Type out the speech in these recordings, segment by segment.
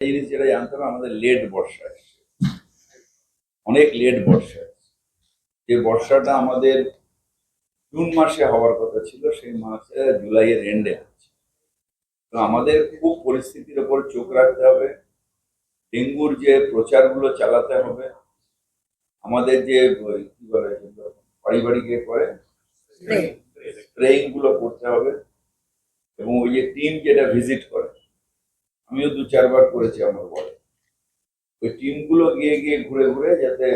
জিনিস যেটা জানতে হবে আমাদের লেট বর্ষা এসছে। অনেক লেট বর্ষা। যে বর্ষাটা আমাদের জুন মাসে হওয়ার কথা ছিল সেই মাসে জুলাইয়ের এন্ডে হচ্ছে তো আমাদের খুব পরিস্থিতির ওপর চোখ রাখতে হবে ডেঙ্গুর যে প্রচারগুলো চালাতে হবে আমাদের যে কি বলে বাড়ি বাড়ি গিয়ে করে স্প্রেইংগুলো করতে হবে এবং ওই যে টিম যেটা ভিজিট করে আমিও দু চারবার করেছি আমার বলে। ওই টিমগুলো গিয়ে গিয়ে ঘুরে ঘুরে যাতে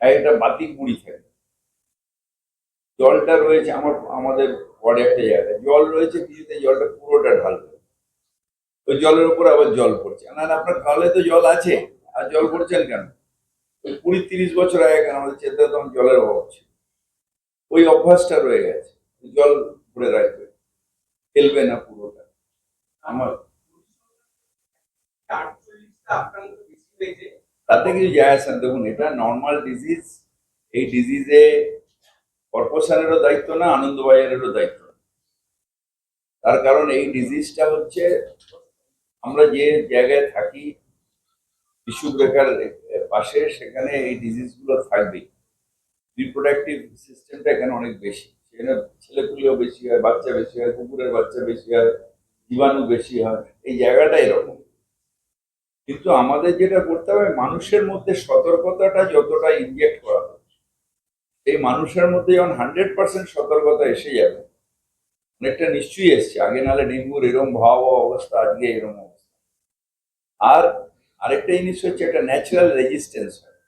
একটা বাতি কুড়ি থাকে জলটা রয়েছে আমার, আমাদের ওয়ার্ডে একটা জায়গায়। জল রয়েছে কিছুতে, জলটা পুরোটা ঢালবে। ওই জলের উপর আবার জল পড়ছে। না আপনার খালে তো জল আছে। আর জল পড়ছেন কেন? ওই কুড়ি, তিরিশ বছর আগে কেন আমাদের চেতে তখন জলের অভাব ছিল? ওই অভ্যাসটা রয়ে গেছে। জল ভরে রাখবে। ফেলবে না পুরোটা। আমার তাতে কিছু যায় আসে না দেখুন এটা নর্মাল ডিজিজ এই ডিজিজে কর্পোরেশনেরও দায়িত্ব না আনন্দবাজারেরও দায়িত্ব না। তার কারণ এই ডিজিজটা হচ্ছে আমরা যে জায়গায় থাকি শিশু রেখার পাশে সেখানে এই ডিজিজগুলো থাকবেই রিপ্রোডাক্টিভ সিস্টেমটা এখানে অনেক বেশি। সেখানে ছেলেপুলেও বেশি হয় বাচ্চা বেশি হয় কুকুরের বাচ্চা বেশি হয়। জীবাণু বেশি হয়, এই জায়গাটা এরকম। কিন্তু আমাদের যেটা করতে হবে, মানুষের মধ্যে সতর্কতাটা যতটা ইনজেক্ট করা হচ্ছে এই মানুষের মধ্যে যখন হান্ড্রেড পার্সেন্ট সতর্কতা এসে যাবে, অনেকটা নিশ্চয়ই এসছে। আগে নালে ডেঙ্গুর এরকম ভয়াবহ অবস্থা, আজকে এরকম অবস্থা। আর আরেকটা জিনিস হচ্ছে একটা ন্যাচারাল রেজিস্ট্যান্স হয়।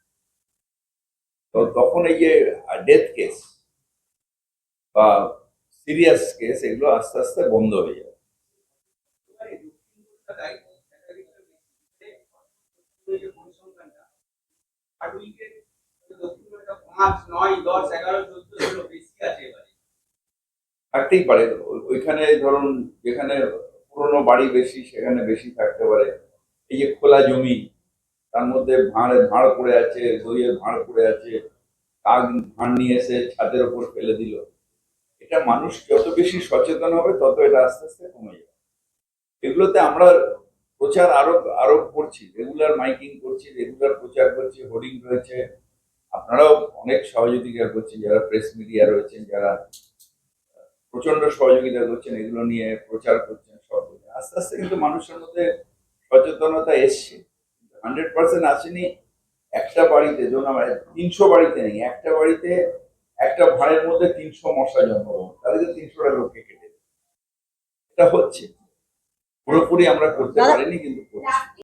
তো তখন এই যে ডেথ কেস বা সিরিয়াস কেস এগুলো আস্তে আস্তে বন্ধ হয়ে যাবে। থাকতেই পারে। ওইখানে ধরুন, যেখানে পুরনো বাড়ি বেশি, সেখানে বেশি থাকতে পারে। এই যে খোলা জমি, তার মধ্যে ভাঁড় ভাঁড় পড়ে আছে, দইয়ের ভাঁড় পড়ে আছে, কাক ভাঁড় নিয়ে এসে ছাদের ওপর ফেলে দিল। এটা মানুষ যত বেশি সচেতন হবে, তত এটা আস্তে আস্তে কমে যাবে। এগুলোতে আমরা প্রচার আরও আরও করছি রেগুলার মাইকিং করছি রেগুলার প্রচার করছি হোর্ডিং রয়েছে। আপনারাও অনেক সহযোগিতা করছেন, যারা প্রেস মিডিয়া রয়েছেন, যারা প্রচণ্ড সহযোগিতা করছেন, এগুলো নিয়ে প্রচার করছেন সব আস্তে আস্তে কিন্তু মানুষের মধ্যে সচেতনতা এসছে। হান্ড্রেড পার্সেন্ট আসেনি একটা বাড়িতে, ধরুন আমার তিনশো বাড়িতে নেই, একটা বাড়িতে একটা ভাড়ের মধ্যে তিনশো মশা জন্মগ্রহণ তাদেরকে তিনশোটা লোককে কেটে। এটা হচ্ছে। পুরোপুরি আমরা করতে পারিনি কিন্তু